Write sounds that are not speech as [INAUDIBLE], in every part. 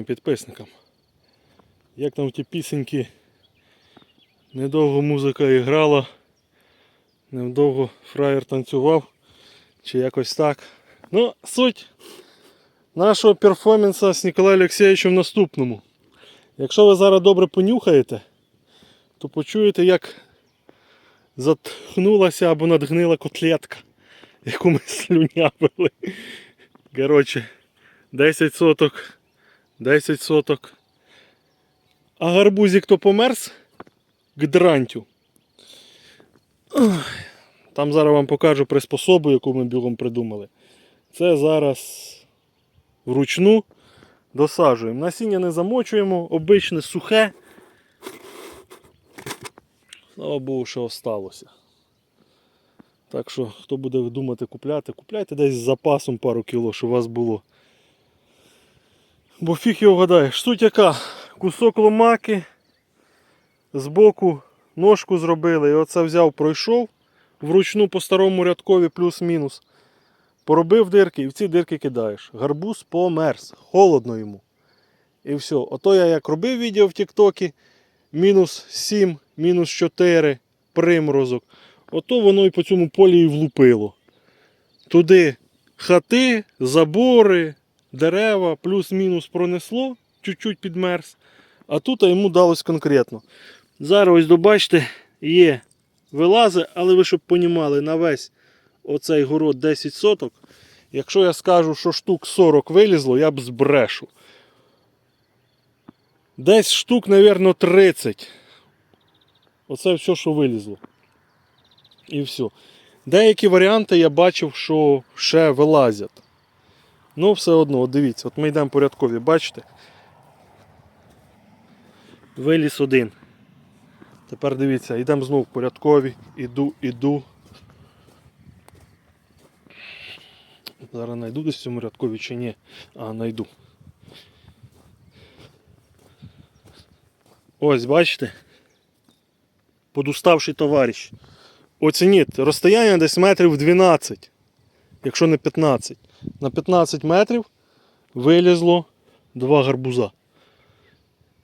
всім підписникам. Як там ті пісеньки, недовго музика і грала, недовго фраєр танцював, чи якось так. Ну, суть нашого перформанса з Ніколаєм Олексійовичем в наступному. Якщо ви зараз добре понюхаєте, то почуєте, як затхнулася або надгнила котлетка, яку ми [LAUGHS] слюнявили. Коротше, 10 соток, 10 соток. А гарбузик то померз к дрантю. Там зараз вам покажу приспособу, яку ми бігом придумали. Це зараз вручну досаджуємо. Насіння не замочуємо, обичне сухе. Слава Богу, що осталося. Так що, хто буде думати купляти, купляйте десь з запасом пару кіло, щоб у вас було. Бо фіг його вгадаєш. Суть яка? Кусок ломаки, збоку ножку зробили. І оце взяв, пройшов вручну по старому рядкові плюс-мінус. Поробив дирки і в ці дирки кидаєш. Гарбуз померз. Холодно йому. І все. Ото я як робив відео в Тіктокі, мінус 7, мінус 4 приморозок. Ото воно і по цьому полі і влупило. Туди хати, забори, дерева, плюс-мінус пронесло, чуть-чуть підмерз. А тут йому далось конкретно. Зараз ось добачте, є вилази, але ви щоб понімали, на весь оцей город 10 соток. Якщо я скажу, що штук 40 вилізло, я б збрешу. Десь штук, мабуть, 30. Оце все, що вилізло. І все. Деякі варіанти я бачив, що ще вилазять. Ну, все одно, от дивіться, от ми йдемо порядкові, бачите? Виліз один. Тепер дивіться, йдемо знову порядкові, іду, іду. Зараз знайду десь в цьому рядкові чи ні. А, знайду. Ось, бачите? Подуставший товариш. Оцініть, розстояння десь метрів 12, якщо не 15. На 15 метрів вилізло два гарбуза.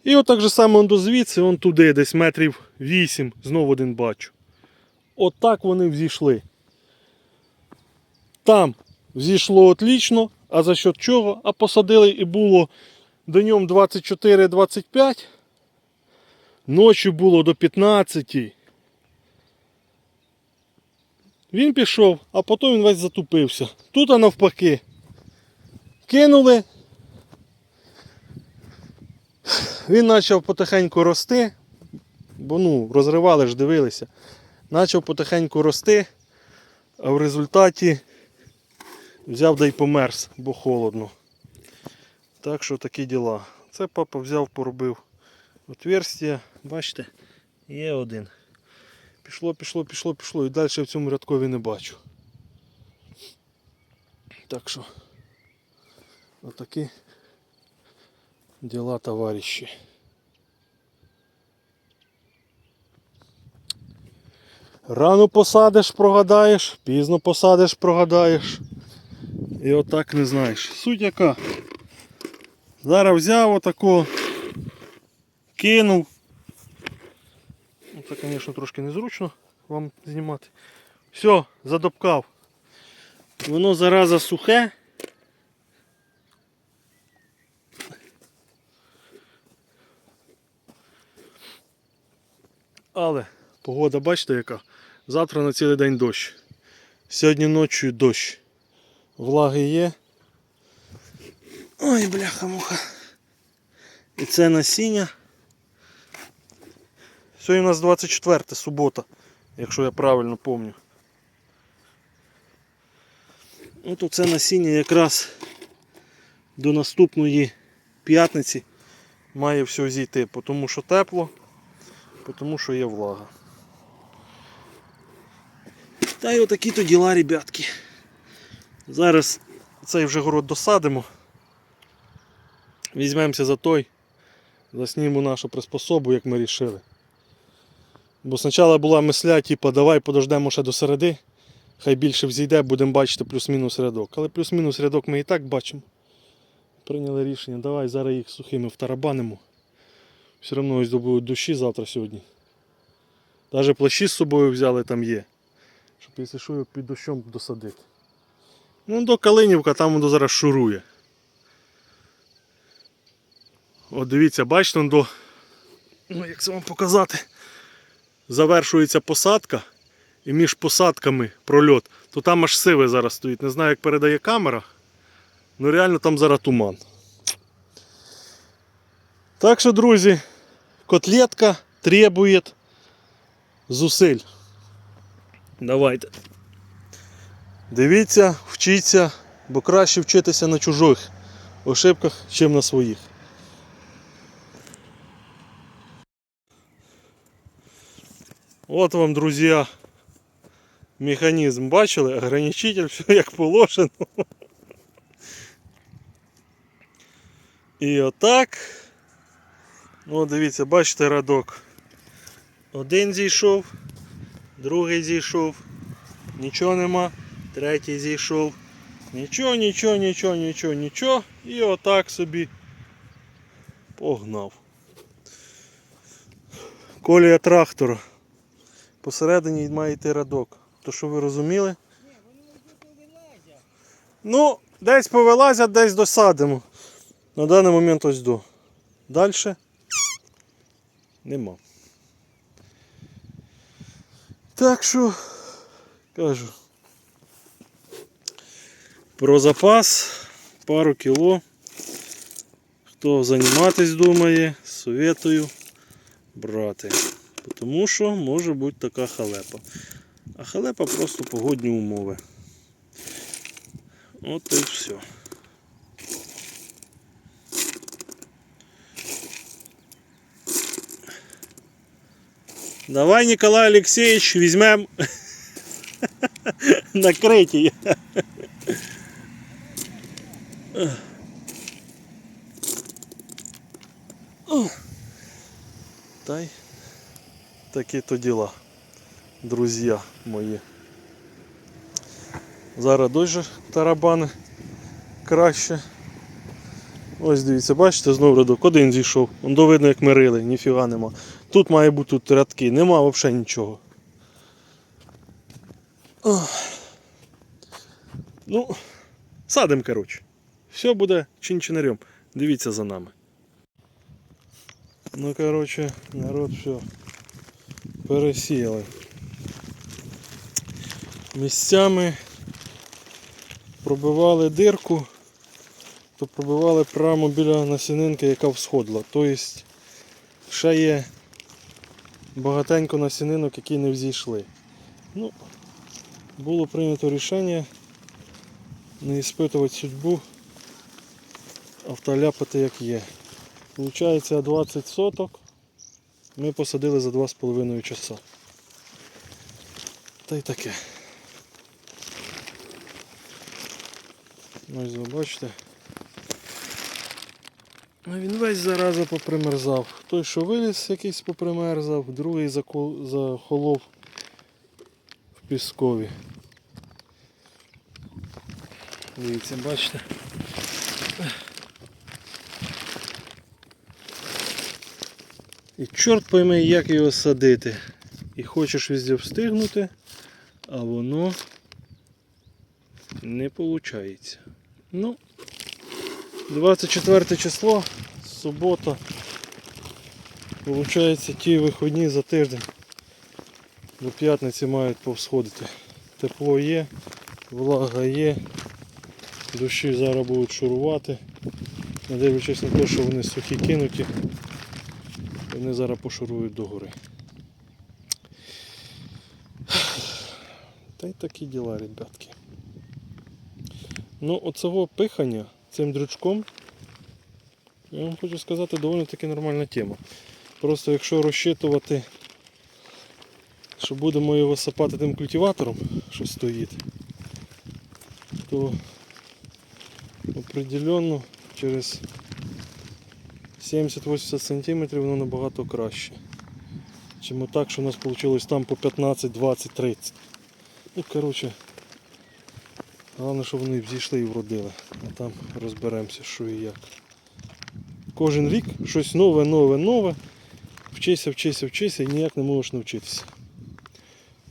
І отак же само он до звідси, он туди, десь метрів 8, знову один бачу. Отак вони взійшли. Там взійшло отлично, а за що чого? А посадили і було днем 24-25, ночі було до 15. Він пішов, а потім він весь затупився. Тут а навпаки. Кинули. Він почав потихеньку рости, бо ну, розривали ж, дивилися. Почав потихеньку рости, а в результаті взяв да й померз, бо холодно. Так що такі діла. Це папа взяв, поробив отверстя. Бачите, є один. Пішло, пішло, пішло, пішло. І далі в цьому рядкові не бачу. Так що отакі діла товариші. Рано посадиш, прогадаєш, пізно посадиш, прогадаєш. І отак не знаєш. Суть яка. Зараз взяв отако, кинув. Це, звісно, трошки незручно вам знімати. Все, задобкав. Воно зараза сухе. Але погода, бачите яка? Завтра на цілий день дощ. Сьогодні ночі дощ. Влаги є. Ой, бляха-муха. І це насіння. Сьогодні у нас 24 субота, якщо я правильно пам'ятаю. От оце насіння якраз до наступної п'ятниці має все зійти, тому що тепло, тому що є влага. Та й отакі то діла, ребятки. Зараз цей вже город досадимо. Візьмемося за той, заснімемо нашу приспособу, як ми рішили. Бо спочатку була мисля, типу, давай подождемо ще до середи, хай більше взійде, будемо бачити плюс-мінус рядок. Але плюс-мінус рядок ми і так бачимо. прийняли рішення, давай зараз їх сухими втарабанимо. Все одно ось будуть дощі завтра сьогодні. Навіть плащі з собою взяли там є. Щоб якщо що під дощом досадити. Ну до Калинівка там воно зараз шурує. От дивіться, бачите, до. Ну, як це вам показати? Завершується посадка. І між посадками прольот, то там аж сиве зараз стоїть. Не знаю, як передає камера. Ну реально там зараз туман. Так що, друзі, котлетка требує зусиль. Давайте. Дивіться, вчіться, бо краще вчитися на чужих ошибках, чим на своїх. От вам, друзі, механізм. Бачили? Ограничитель, [LAUGHS] все як положено. І отак. Ну, дивіться, бачите радок. Один зійшов, другий зійшов, нічого нема, третій зійшов. Нічого, нічого, нічого, нічого, нічого. І отак собі погнав. Колія трактора. Посередині має йти радок. То що ви розуміли? Ну, десь повилазять, десь досадимо. На даний момент ось до. Далі нема. Так що, кажу, про запас пару кіло. Хто займатись думає, советую брати. Тому що може бути така халепа. А халепа просто погодні умови. От і все. Давай, Николай Алексеевич, візьмем [LAUGHS] накриті. Та такі то діла, друзі мої. Зараз дуже тарабани краще. Ось дивіться, бачите, знову рядок один зійшов. Он видно, як мирили, ніфіга нема. Тут має бути тут рядки, нема взагалі нічого. Ну, садим, коротше. Все буде чин-чинарем. Дивіться за нами. Ну, коротше, народ все. Пересіяли. Місцями пробивали дирку, то пробивали прямо біля насінинки, яка всходила. Тобто ще є багатенько насінинок, які не взійшли. Ну, було прийнято рішення не іспитувати судьбу, а вталяпати як є. Получається 20 соток ми посадили за 2,5 часа. Та й таке. Ось ви бачите. А він весь зараза попримерзав. Той, що виліз, якийсь попримерзав, другий захолов в піскові. Дивіться, бачите. І чорт пойме, як його садити. І хочеш везде встигнути, а воно не виходить. Ну, 24 число, субота. Получається ті виходні за тиждень. До п'ятниці мають повсходити. Тепло є, влага є, дощі зараз будуть шурувати. Не дивлячись на те, що вони сухі кинуті, вони зараз пошурують догори. Та й такі діла, ребятки. Ну, оцього пихання цим дрючком, я вам хочу сказати, доволі таки нормальна тема. Просто якщо розчитувати, що будемо його сапати тим культиватором, що стоїть, то определенно через 70-80 см воно набагато краще. Чим так, що у нас вийшло там по 15, 20, 30. Ну, коротше, Головне, щоб вони взійшли і вродили. А там розберемося, що і як. Кожен рік щось нове, нове, нове. Вчися, вчися, вчися і ніяк не можеш навчитися.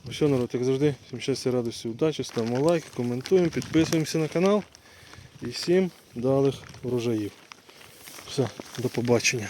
Все, народ, як завжди, всім щастя, радості, удачі, ставимо лайки, коментуємо, підписуємося на канал. І всім далих врожаїв. Все, до побачення.